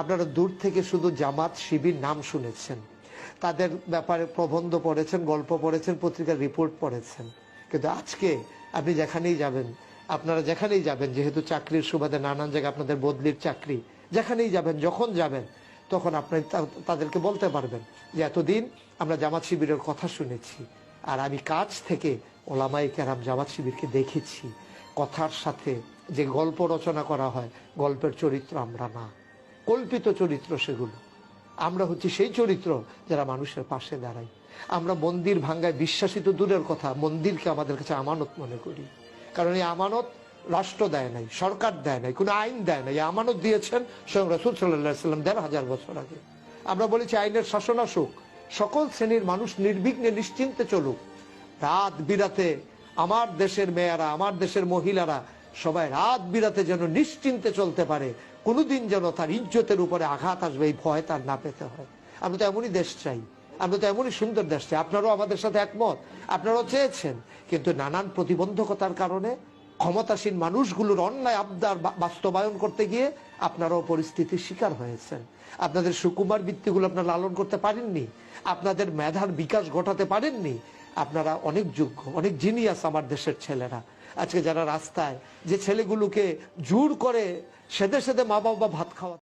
আপনারা দূর থেকে শুধু জামাত শিবির নাম শুনেছেন। তাদের ব্যাপারে প্রবন্ধ পড়েছেন, গল্প পড়েছেন, পত্রিকার রিপোর্ট পড়েছেন। কিন্তু আজকে আপনি যেখানেই যাবেন, আপনারা যেখানেই যাবেন, যেহেতু চাকরির সুবাদে নানান জায়গায় আপনাদের বদলির চাকরি, যেখানেই যাবেন, যখন যাবেন, তখন আপনি তাদেরকে বলতে পারবেন যে, এতদিন আমরা জামাত শিবিরের কথা শুনেছি, আর আমি কাছ থেকে ওলামাই কেরাম জামাত শিবিরকে দেখেছি। কথার সাথে যে গল্প রচনা করা হয়, গল্পের চরিত্র আমরা না। কল্পিত চরিত্র সেগুলো। আমরা হচ্ছি সেই চরিত্র যারা মানুষের পাশে দাঁড়াই আমরা মন্দির ভাঙ্গায় বিশ্বাসিত দূরের কথা, মন্দিরকে আমাদের কাছে আমানত মনে করি। কারণ এই আমানত রাষ্ট্র দেয় নাই, সরকার দেয় নাই, কোনো আইন দেয় নাই। আমানত দিয়েছেন স্বয়ং রসুল সাল্লাম দেড় হাজার বছর আগে। আমরা বলেছি আইনের শাসন আসুক। সকল শ্রেণির মানুষ নির্বিঘ্নে নিশ্চিন্তে চলুক। রাত বিরাতে আমার দেশের মেয়েরা, আমার দেশের মহিলারা সবাই রাত বিরাতে যেন নিশ্চিন্তে চলতে পারে। কোনোদিন যেন তার ইজ্জতের উপরে আঘাত আসবে, এই ভয় তার না পেতে হয়। আমরা তো এমনই দেশ চাই আমরা তো এমনই সুন্দর দেশ চাই। আপনারাও আমাদের সাথে একমত, আপনারাও চেয়েছেন। কিন্তু নানান প্রতিবন্ধকতার কারণে ক্ষমতাসীন মানুষগুলোর অন্যায় আবদার বাস্তবায়ন করতে গিয়ে আপনারাও পরিস্থিতির শিকার হয়েছেন। আপনাদের সুকুমার বৃত্তিগুলো আপনারা লালন করতে পারেননি। আপনাদের মেধার বিকাশ ঘটাতে পারেননি। আপনারা অনেক যোগ্য, অনেক জিনিয়াস আমার দেশের ছেলেরা। আজকে যারা রাস্তায় যে ছেলেগুলোকে জোর করে সেদে সেদে মা বাবা ভাত খাওয়া